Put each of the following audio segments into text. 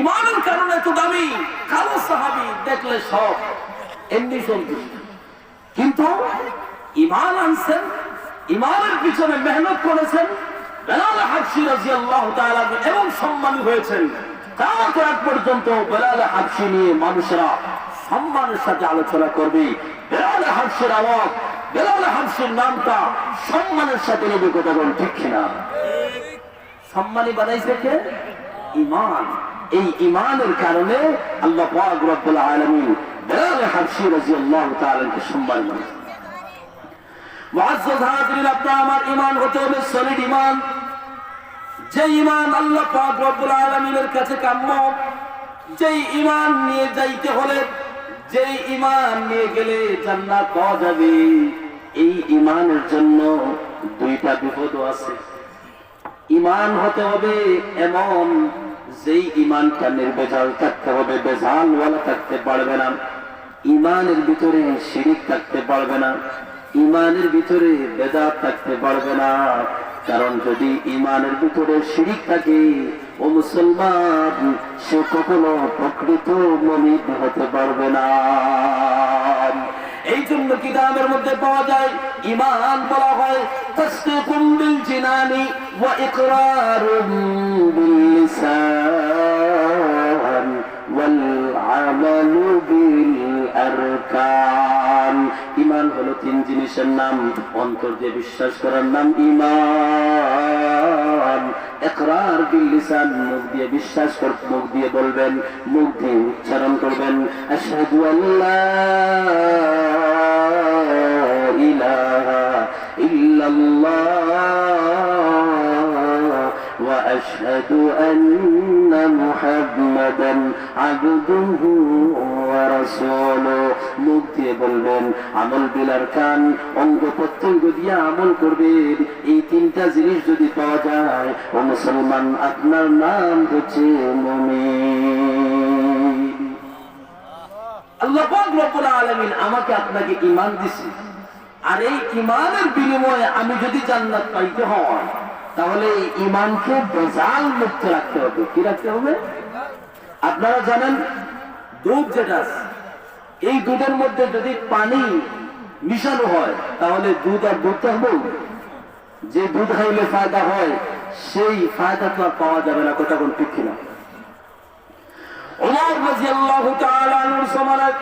ইমানের কারণে তো দামি। কালো সাহাবি দেখলে সব, এমনি সন্তুষ্ট কিন্তু ইমান আনছেন, ইমানের পিছনে মেহনত করেছেন এবং সম্মানী হয়েছেন। কামত রাত পর্যন্ত বেলাল হাবসি নিয়ে মানুষেরা সম্মানের সাথে আলোচনা করবে। বেলাল হাবসির আওয়াজ, বেলাল হাবসির নামটা সম্মানের সাথে নেবে ঠিক কিনা? সম্মানী বানাইছে কে? ইমান এই ইমানের কারণে আল্লাহ পাক রব্বুল আলামিন হাবসি রাদিয়াল্লাহু তাআলাকে সম্মান মুআজ্জাজ হাজিরিন আমার ইমান হতে হবে সলিড ইমান যে ইমান আল্লাহ পাক রব্বুল আলামিনের কাছে কাম্য, যেই ইমান নিয়ে যাইতে হলে, যেই ইমান নিয়ে গেলে জান্নাত পাওয়া যাবে। এই ইমানের জন্য দুইটা বিপদ আছে। ইমান হতে হবে এমন, যেই ইমানটা নির্বেজাল থাকতে হবে, বেজালওয়ালা থাকতে পারবে না। ইমানের ভিতরে শিরিক থাকতে পারবে না, ইমানের ভিতরে বেদাত থাকতে পারবে না। কারণ যদি ইমানের ভিতরে শিরিক থাকে, ও মুসলমান, সে কখনো প্রকৃত মনিত হতে পারবে না। এই জন্য কিতাবের মধ্যে পাওয়া যায়? ইমান বলা হয়, তসদিকুম বিল আরকান। ইমান হলো তিন জিনিসের নাম, অন্তর দিয়ে বিশ্বাস করার নাম ইমান একরার বিল লিসান, মুখ দিয়ে বিশ্বাস কর, মুখ দিয়ে বলবেন, মুখ দিয়ে উচ্চারণ করবেন, আশহাদু আল্লাহ أن محمدا عبده ورسوله মুখ দিয়ে বলবেন আমল বিলার কান অঙ্গ প্রত্যঙ্গ দিয়ে আমল করবেন এই তিনটা জিনিস যদি পাওয়া যায় ও মুসলমান আপনার নাম হচ্ছে মুমিন আল্লাহ পাক রব্বুল আলামিন আমাকে আপনাকে ঈমান দিছে আর এই ঈমানের বিনিময়ে আমি যদি জান্নাত পাইতে হয় তাহলে এই ঈমানকে বেজাল মুক্ত রাখতে হবে। কি রাখতে হবে? আপনারা জানেন, দুধ যেটা, এই দুধের মধ্যে যদি পানি মিশানো হয়, তাহলে দুধ আর দুধ থাকব যে দুধ খাইলে ফায়দা হয়, সেই ফায়দা তো আর পাওয়া যাবে না, কথা কোন ঠিক কিনা। ওমর রাদিয়াল্লাহু তাআলা আনহুর সময়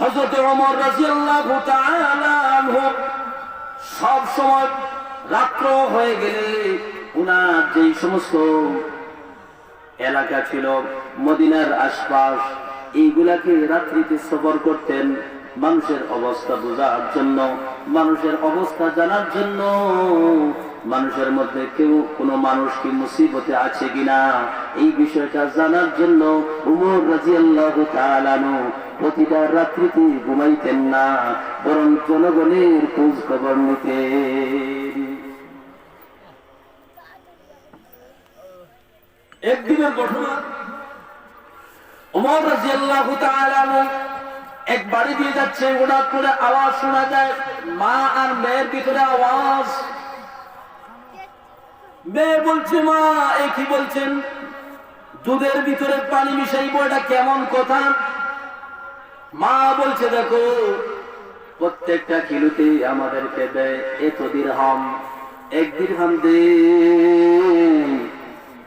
হযরত ওমর রাদিয়াল্লাহু তাআলা আনহু সব সময় রাত্র হয়ে গেলে উনার যে সমস্ত এলাকা ছিল, মদিনার আশপাশ, এইগুলাকে রাত্রিতে সফর করতেন। মানুষের অবস্থা বোঝার জন্য, মানুষের অবস্থা জানার জন্য মানুষের মধ্যে কেউ কোনো মানুষ কি মুসিবতে আছে কিনা, এই বিষয়টা জানার জন্য উমর রাজি আল্লাহ প্রতিটা রাত্রিতে ঘুমাইতেন না, বরং জনগণের খোঁজ খবর নিতেন। একদিনের ঘটনা। তাআলা এক বাড়ি দিয়ে যাচ্ছে হঠাৎ করে আওয়াজ শোনা যায়, মা আর মেয়ের ভিতরে আওয়াজ। মেয়ে বলছে, মা, এ কি বলছেন? দুধের ভিতরে পানি মিশাইবো, এটা কেমন কথা? মা বলছে, দেখো, প্রত্যেকটা কিলোতে আমাদেরকে দেয় এত দিরহাম, এক দিরহাম দে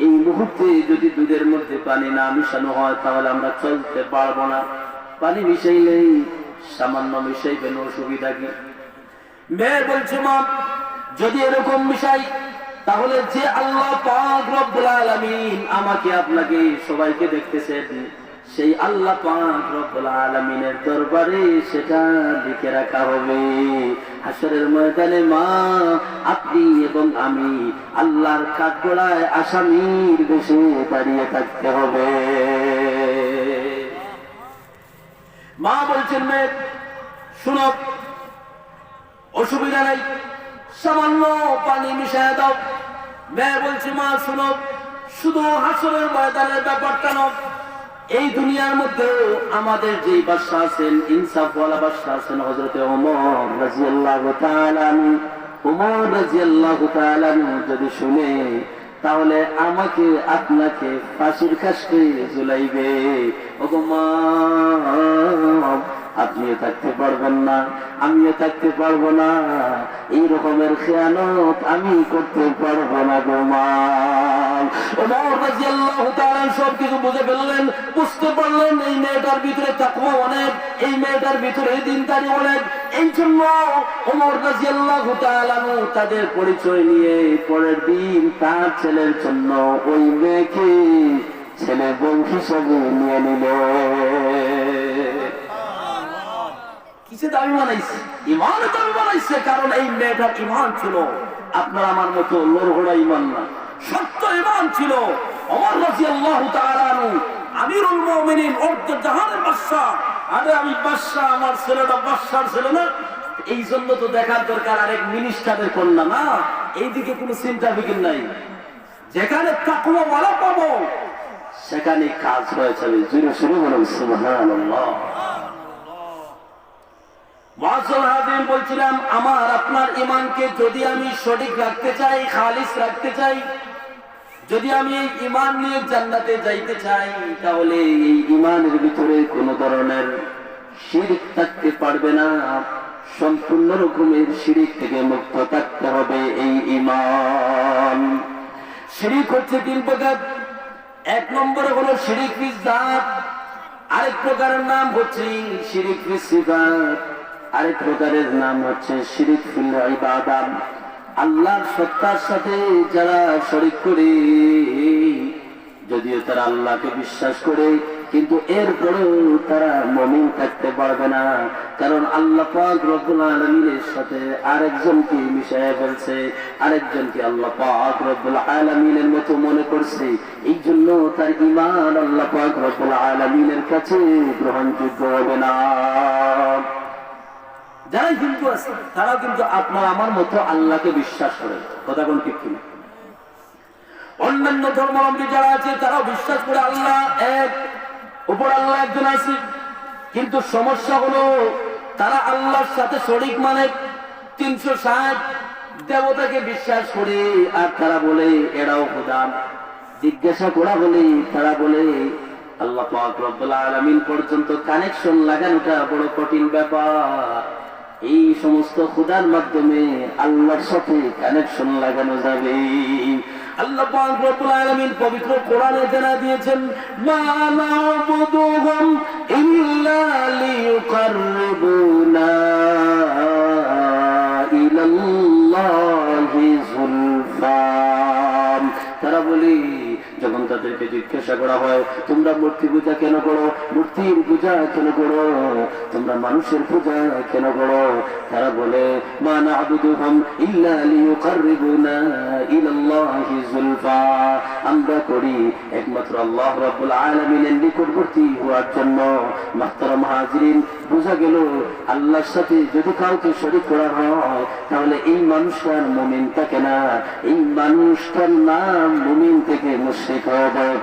এই মুহূর্তে যদি দুধের মধ্যে পানি না মিশানো হয়, তাহলে আমরা চলতে পারব না। পানি মিশাইলেই সামান্য মিশাইবেন অসুবিধা কি? মেয়ে বলছে, মা, যদি এরকম মিশাই, তাহলে যে আল্লাহ আমাকে আপনাকে সবাইকে দেখতেছেন। সেই আল্লাহ আলামিনের দরবারে সেটা লিখে রাখা হবে। হাসরের ময়দানে মা, আপনি এবং আমি আল্লাহর কাঠগড়ায় আসামির বেশে দাঁড়িয়ে থাকতে হবে। মা বলছেন, মেয়ে, শুনো, অসুবিধা নাই, সামান্য পানি মিশায় দাও। মেয়ে বলছে, মা, শুনো, শুধু হাসরের ময়দানের ব্যাপারটা নয় এই দুনিয়ার মধ্যে আমাদের যে বাদশা আছেন, ইনসাফওয়ালা বাদশা আছেন হজরতে ওমর রাজিয়াল্লাহু তাআলা আনহু। ওমর রাজিয়াল্লাহু তাআলা আনহু যদি শুনে, তাহলে আমাকে, আপনাকে ফাঁসির কাছে ঝুলাইবে। ওগো মা, আপনিও থাকতে পারবেন না, আমিও থাকতে পারব না। এই রকমের খেয়ানত আমি করতে পারব না গো তাদের পরিচয় নিয়ে পরের দিন তার ছেলের জন্য ওই মেয়েকে ছেলে বউ হিসেবে নিয়ে নিল। বানাইছে? ইমান বানাইছে, কারণ এই মেয়েটার ইমান ছিল। আপনার আমার মতো লোরহোড়া ইমান না ইমান ছিল। অমর রাজি আল্লাহ আমিরুল মুমিনিন, অর্ধ জাহানের বাদশা আরে আমি বাদশা আমার ছেলেটা বাদশার ছেলে না। এই জন্য তো দেখার দরকার আরেক মিনিস্টারের কন্যা না। এইদিকে কোনো চিন্তা ফিকির নাই। যেখানে তাকুয়া বলা পাবো, সেখানে কাজ হয়ে যাবে জুড়ে শুরু বলুন, সুবহানাল্লাহ। বলছিলাম, আমার, আপনার ইমানকে যদি আমি সঠিক রাখতে চাই খালিস রাখতে চাই যদি আমি এই ইমান নিয়ে জান্নাতে যাইতে চাই, তাহলে এই ইমানের ভিতরে কোন ধরনের শিরিক থাকতে পারবে না। সম্পূর্ণ রকমের শিরিক থেকে মুক্ত থাকতে হবে এই ইমান শিরিক হচ্ছে তিন প্রকার। এক নম্বরে হলো শিরিক দাঁত আরেক প্রকারের নাম হচ্ছে শিরিক সিফাত। আরেক প্রকারের নাম হচ্ছে শিরিক ফিল ইবাদাত। আল্লাহর সত্তার সাথে যারা শরিক করে, যদিও তারা আল্লাহকে বিশ্বাস করে, কিন্তু এরপরেও তারা মমিন থাকতে পারবে না। কারণ আল্লাহ পাক রব্বুল আলমিনের সাথে আরেকজনকে মিশাইয়া ফেলছে, আরেকজনকে আল্লাহ পাক রব্বুল আলমিনের মতো মনে করছে। এই জন্য তার ইমান আল্লাহ পাক রব্বুল আলমিনের কাছে গ্রহণযোগ্য হবে না। যারাই হিন্দু আছে, তারাও কিন্তু আপনার আমার মতো আল্লাহকে বিশ্বাস করে। কথা কোন ঠিক কিনা? অন্যান্য ধর্মাবলম্বী যারা আছে, তারাও বিশ্বাস করে আল্লাহ এক উপর আল্লাহ একজন আছে। কিন্তু সমস্যা হলো, তারা আল্লাহর সাথে শরিক মানে তিনশো ষাট দেবতাকে বিশ্বাস করে, আর তারা বলে, এরাও খোদা। জিজ্ঞাসা করা বলে তারা বলে, আল্লাহ পাক রব্বুল আলামিন পর্যন্ত কানেকশন লাগানোটা বড় কঠিন ব্যাপার। এই সমস্ত খুদার মাধ্যমে আল্লাহর সাথে কানেকশন লাগানো যাবে। আল্লাহ পাক রব্বুল আলামিন পবিত্র কোরআনে জানা দিয়েছেন, মা না'বুদুহুম ইল্লা লিয়ুকাররিবুনা জিজ্ঞাসা করা হয়, তোমরা মূর্তি পূজা কেন করো? মূর্তির পূজা কেন করো? তোমরা মানুষের পূজা কেন করো? তারা বলে, মা না'বুদুহুম ইল্লা লিয়ুকাররিবুনা ইলাল্লাহি যুলফা। আমরা করি একমাত্র আল্লাহ রাব্বুল আলামিনের নিকটবর্তী হওয়ার জন্য। মাহতারাম হাজিরিন, বোঝা গেল আল্লাহর সাথে যদি কাউকে শরীক করা হয়, তাহলে এই মানুষটার মুমিন থাকে না এই মানুষটার নাম মুমিন থেকে মুশরিক হয়ে যায়।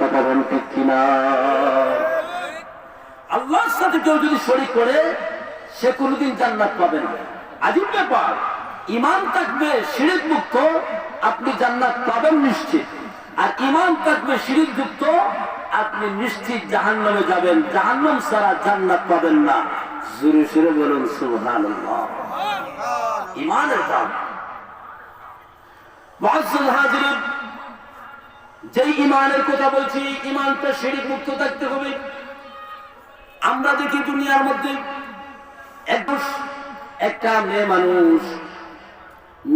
আল্লাহর সাথে কেউ যদি শরীক করে, সে জান্নাত পাবে না। আজীব ব্যাপার ইমান থাকবে শিরিক মুক্ত, আপনি জান্নাত পাবেন নিশ্চিত। আর ইমান থাকবে শিরিক যুক্ত, আপনি নিশ্চিত জাহান্নামে যাবেন। জাহান্নাম ছাড়া জান্নাত পাবেন না। জুড়ে সুরে বলুন, সুবহানাল্লাহ। ইমানের দাম। হাজিরিন যেই ইমানের কথা বলছি ইমানটা শিরিক মুক্ত থাকতে হবে। আমরা দেখি দুনিয়ার মধ্যে একটা মেয়ে মানুষ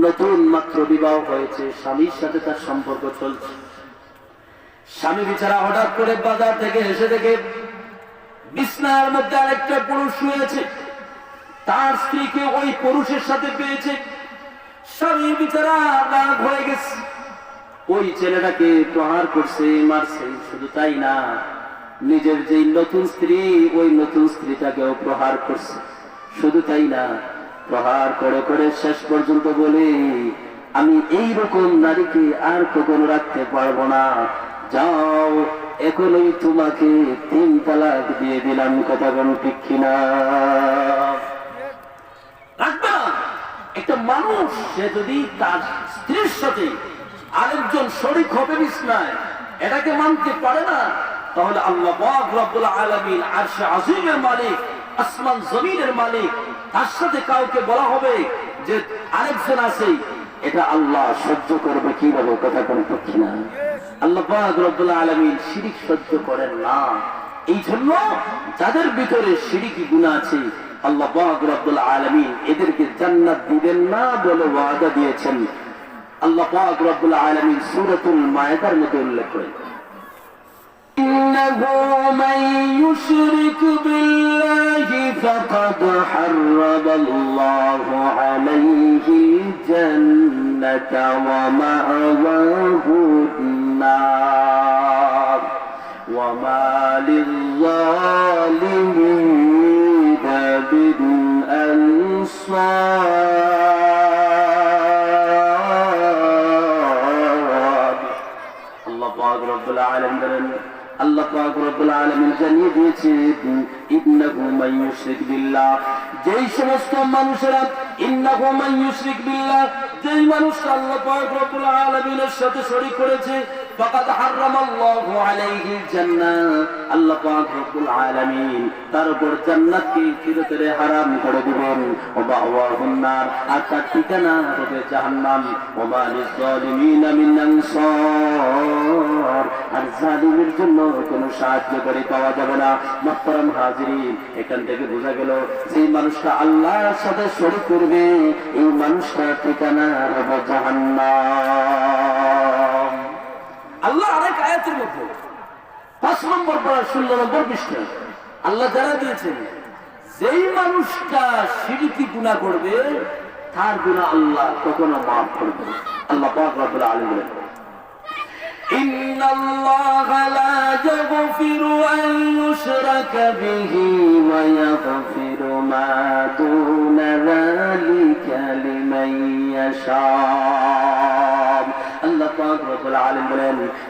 নতুন মাত্র বিবাহ হয়েছে, স্বামীর সাথে তার সম্পর্ক চলছে। স্বামী বিছাড়া হঠাৎ করে বাজার থেকে এসে দেখে বিছনার মধ্যে আরেকটা পুরুষ শুয়েছে তার স্ত্রীকে ওই পুরুষের সাথে পেয়েছে। স্বামী বিছাড়া রাগ হয়ে গেছে। ওই ছেলেটাকে প্রহার করছে, মারছে, শুধু তাই না, নিজের যে নতুন স্ত্রী, ওই নতুন স্ত্রীটাকেও প্রহার করছে। শুধু তাই না, প্রহার করে করে শেষ পর্যন্ত বলে, আমি এই রকম নারীকে আর কখনো রাখতে পারব না। যাও, এখনই তোমাকে তিন তালাক দিয়ে দিলাম কথা কোন ঠিক কিনা? না একটা মানুষ, সে যদি তার স্ত্রীর সাথে আরেকজন শরিক হবে বিছনায়। এটাকে মানতে পারে না। তাহলে আল্লাহ রব্বুল আলামিন আরশে আজিমের মালিক, আসমান জমিনের মালিক, তার সাথে কাউকে বলা হবে যে আরেকজন আছে। এটা আল্লাহ সহ্য করবে কীভাবে? কথা কোনো পক্ষী না আল্লাহ রব্বুল আলামিন শিরিক সহ্য করেন না। এই জন্য যাদের ভিতরে শিরিকি গুনাহ আছে, আল্লাহ রব্বুল আলামিন এদেরকে জান্নাত দিবেন না বলে ওয়াদা দিয়েছেন। আল্লাহ পাক রব্বুল আলামিন সূরাতুল মায়েদার মধ্যে উল্লেখ করেন إنه من يشرك بالله فقد حرم الله عليه الجنة ومأواه النار وما للظالمين من أنصار আলামিন আল্লাহ পাক রব্বুল আলামিন জানিয়ে দিয়েছে, ইন্নাহু মান ইউশরিক বিল্লাহ। যেই সমস্ত মানুষেরা ইন্নাহু মান ইউশরিক বিল্লাহ, যেই মানুষ আল্লাহ পাক রব্বুল আলামিনের সাথে শরীক করেছে ফাকাদ হারামাল্লাহু আলাইহি জান্নাহ আল্লাহ পাক রব্বুল আলামিন তার উপর আর তার ঠিকানা জন্য কোনো সাহায্যকারী পাওয়া যাবে না। মোহতারাম হাজিরিন, এখান থেকে বোঝা গেল যে মানুষটা আল্লাহর সাথে করবে, এই মানুষটার ঠিকানা হবে জাহান্নাম। আল্লাহ আয়াতের মধ্যে পাঁচ নম্বর পড়া ষোলো নম্বর পৃষ্ঠা আল্লাহ জানা দিয়েছেন যেই মানুষটা সিঁড়িটি গুণা করবে তার গুণা আল্লাহ কখনো মাফ করবে না। আল্লাহ পাক রব্বুল আলামিন বলেন إن الله لا يغفر أن يشرك به ويغفر ما دون ذلك لمن يشاء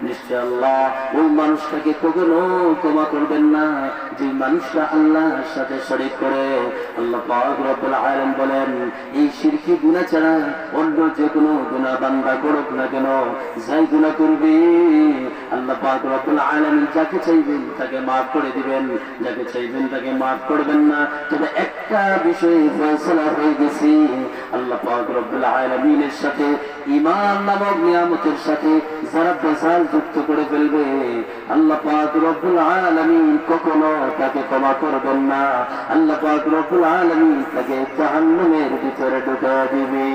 নিশ্চয় আল্লাহ ওই মানুষটাকে কখনো ক্ষমা করবেন না। যে মানুষটা আল্লাহর সাথে শরীক করে, আল্লাহ পাক বলেন, এই শিরকি গুনাহ ছাড়া অন্য যে কোনো গুনাহ বান্দা করুক না কেন? যাই গুনাহ করবে, আল্লাহ পাক রব্বুল আলামিন যাকে চাইবেন তাকে মাফ করে দিবেন, যাকে চাইবেন তাকে মাফ করবেন না। তবে একটা বিষয়ে ফয়সালা হয়ে গেছে, আল্লাহ পাক রব্বুল আলামিনের সাথে, ঈমান নামক নিয়ামতের সাথে যারা বেজাল যুক্ত করে ফেলবে আল্লাহ পাক তাকে ক্ষমা ভিতরে ঢুকা দিবে।